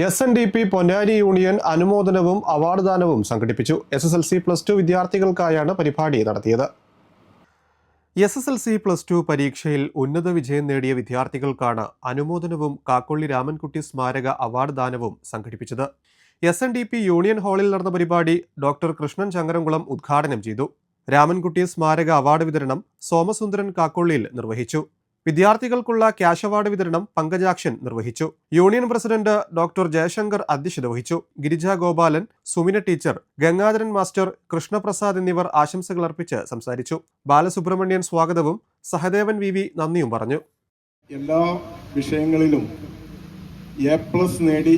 S N D P Ponnani union അനുമോദനവും award ദാനവും സംഘടിപ്പിച്ചു. S S L C plus two വിദ്യാർത്ഥികൾക്കായാണ് പരിപാടി നടത്തിയത്. S S L C plus two പരീക്ഷയിൽ ഉന്നത വിജയം നേടിയ വിദ്യാർത്ഥികൾക്കാണ് അനുമോദനവും കാക്കൊള്ളി രാമൻകുട്ടി സ്മാരക അവാർഡ് ദാനവും സംഘടിപ്പിച്ചത്. S N D P union ഹാളിൽ നടന്ന പരിപാടി ഡോക്ടർ കൃഷ്ണൻ ചങ്ങരംകുളം ഉദ്ഘാടനം ചെയ്തു. രാമൻകുട്ടി സ്മാരക അവാർഡ് വിതരണം സോമസുന്ദരൻ കാക്കൊള്ളിയിൽ നിർവഹിച്ചു. വിദ്യാർത്ഥികൾക്കുള്ള ക്യാഷ് അവാർഡ് വിതരണം പങ്കജാക്ഷൻ നിർവഹിച്ചു. യൂണിയൻ പ്രസിഡന്റ് ഡോക്ടർ ജയശങ്കർ അധ്യക്ഷത വഹിച്ചു ഗിരിജ ഗോപാലൻ സുമിന ടീച്ചർ ഗംഗാധരൻ മാസ്റ്റർ കൃഷ്ണപ്രസാദ് എന്നിവർ ആശംസകൾ അർപ്പിച്ച് സംസാരിച്ചു. ബാലസുബ്രഹ്മണ്യൻ സ്വാഗതവും സഹദേവൻ വി വി നന്ദിയും പറഞ്ഞു. എല്ലാ വിഷയങ്ങളിലും എ പ്ലസ് നേടി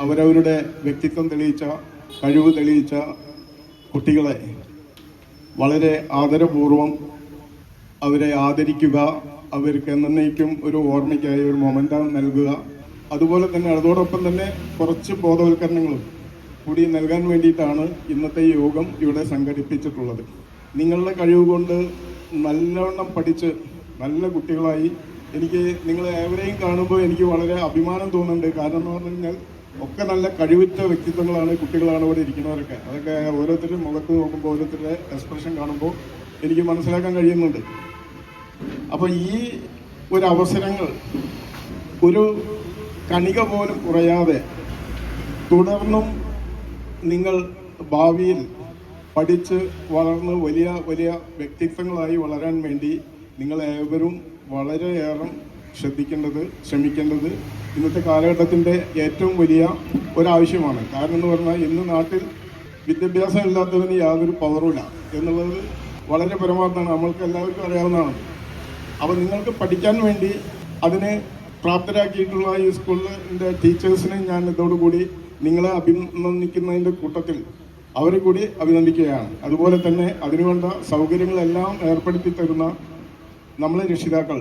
അവരവരുടെ വ്യക്തിത്വം തെളിയിച്ച കഴിവ് തെളിയിച്ച കുട്ടികളെ വളരെ ആദരപൂർവം അവരെ ആദരിക്കുക അവർക്ക് എന്നേക്കും ഒരു ഓർമ്മയ്ക്കായി ഒരു മൊമെന്റ് നൽകുക. അതുപോലെ തന്നെ അതോടൊപ്പം തന്നെ കുറച്ച് ബോധവൽക്കരണങ്ങളും കൂടി നൽകാൻ വേണ്ടിയിട്ടാണ് ഇന്നത്തെ യോഗം ഇവിടെ സംഘടിപ്പിച്ചിട്ടുള്ളത്. നിങ്ങളുടെ കഴിവ് കൊണ്ട് നല്ലവണ്ണം പഠിച്ച് നല്ല കുട്ടികളായി എനിക്ക് നിങ്ങളെ ഏവരെയും കാണുമ്പോൾ എനിക്ക് വളരെ അഭിമാനം തോന്നുന്നുണ്ട്. കാരണം എന്ന് പറഞ്ഞു കഴിഞ്ഞാൽ ഒക്കെ നല്ല കഴിവുറ്റ വ്യക്തിത്വങ്ങളാണ് കുട്ടികളാണ് ഇവിടെ ഇരിക്കുന്നവരൊക്കെ. അതൊക്കെ ഓരോരുത്തരും മുഖത്ത് നോക്കുമ്പോൾ ഓരോരുത്തരുടെ എക്സ്പ്രഷൻ കാണുമ്പോൾ എനിക്ക് മനസ്സിലാക്കാൻ കഴിയുന്നുണ്ട്. അപ്പോൾ ഈ ഒരു അവസരങ്ങൾ ഒരു കണിക പോലും കുറയാതെ തുടർന്നും നിങ്ങൾ ഭാവിയിൽ പഠിച്ച് വളർന്ന് വലിയ വലിയ വ്യക്തിത്വങ്ങളായി വളരാൻ വേണ്ടി നിങ്ങൾ ഏവരും വളരെയേറെ ശ്രദ്ധിക്കേണ്ടത് ശ്രമിക്കേണ്ടത് ഇന്നത്തെ കാലഘട്ടത്തിന്റെ ഏറ്റവും വലിയ ഒരാവശ്യമാണ്. കാരണം എന്ന് പറഞ്ഞാൽ ഇന്ന് നാട്ടിൽ വിദ്യാഭ്യാസം ഇല്ലാത്തതിന് യാതൊരു പവറുമില്ല എന്നുള്ളത് വളരെ പരമാർത്ഥമാണ്. നമ്മൾക്ക് എല്ലാവർക്കും അറിയാവുന്നതാണ്. അപ്പോൾ നിങ്ങൾക്ക് പഠിക്കാൻ വേണ്ടി അതിനെ പ്രാപ്തരാക്കിയിട്ടുള്ള ഈ സ്കൂളിന്റെ ടീച്ചേഴ്സിനെ ഞാൻ ഇതോടുകൂടി നിങ്ങളെ അഭിനന്ദിക്കുന്നതിന്റെ കൂട്ടത്തിൽ അവരെ കൂടി അഭിനന്ദിക്കുകയാണ്. അതുപോലെ തന്നെ അതിനുവേണ്ട സൗകര്യങ്ങളെല്ലാം ഏർപ്പെടുത്തി തരുന്ന നമ്മളെ രക്ഷിതാക്കൾ.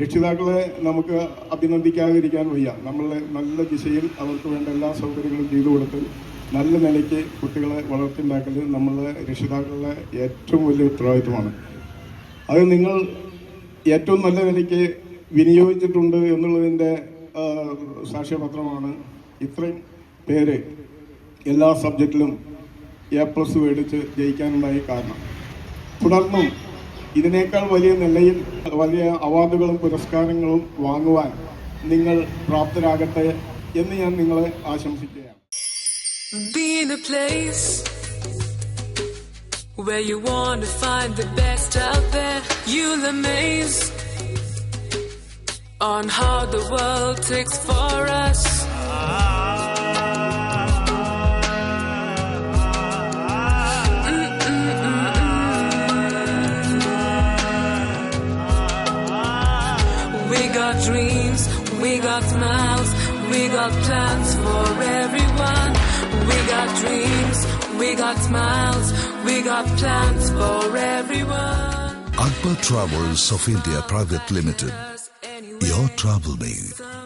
രക്ഷിതാക്കളെ നമുക്ക് അഭിനന്ദിക്കാതിരിക്കാൻ വയ്യ. നമ്മളെ നല്ല ദിശയിൽ അവർക്ക് വേണ്ട എല്ലാ സൗകര്യങ്ങളും ചെയ്തു കൊടുത്ത് നല്ല നിലയ്ക്ക് കുട്ടികളെ വളർത്തിണ്ടാക്കൽ നമ്മളെ രക്ഷിതാക്കളുടെ ഏറ്റവും വലിയ ഉത്തരവാദിത്വമാണ്. അത് നിങ്ങൾ ഏറ്റവും നല്ല നിലയ്ക്ക് വിനിയോഗിച്ചിട്ടുണ്ട് എന്നുള്ളതിന്റെ സാക്ഷ്യപത്രമാണ്. ഇത്രയും പേര് എല്ലാ സബ്ജക്റ്റിലും എ പ്ലസ് മേടിച്ച് ജയിക്കാനുണ്ടായ കാരണം. തുടർന്നും ഇതിനേക്കാൾ വലിയ നിലയിൽ വലിയ അവാർഡുകളും പുരസ്കാരങ്ങളും വാങ്ങുവാൻ നിങ്ങൾ പ്രാപ്തരാകട്ടെ എന്ന് ഞാൻ നിങ്ങളെ ആശംസിക്കുകയാണ്. Where you want to find the best. You'll amaze on how the world takes for us. We got dreams, we got smiles, we got plans for everyone. We got dreams, we got smiles, we got plans for everyone. Akbar Travels of India Private Limited. Your travel made.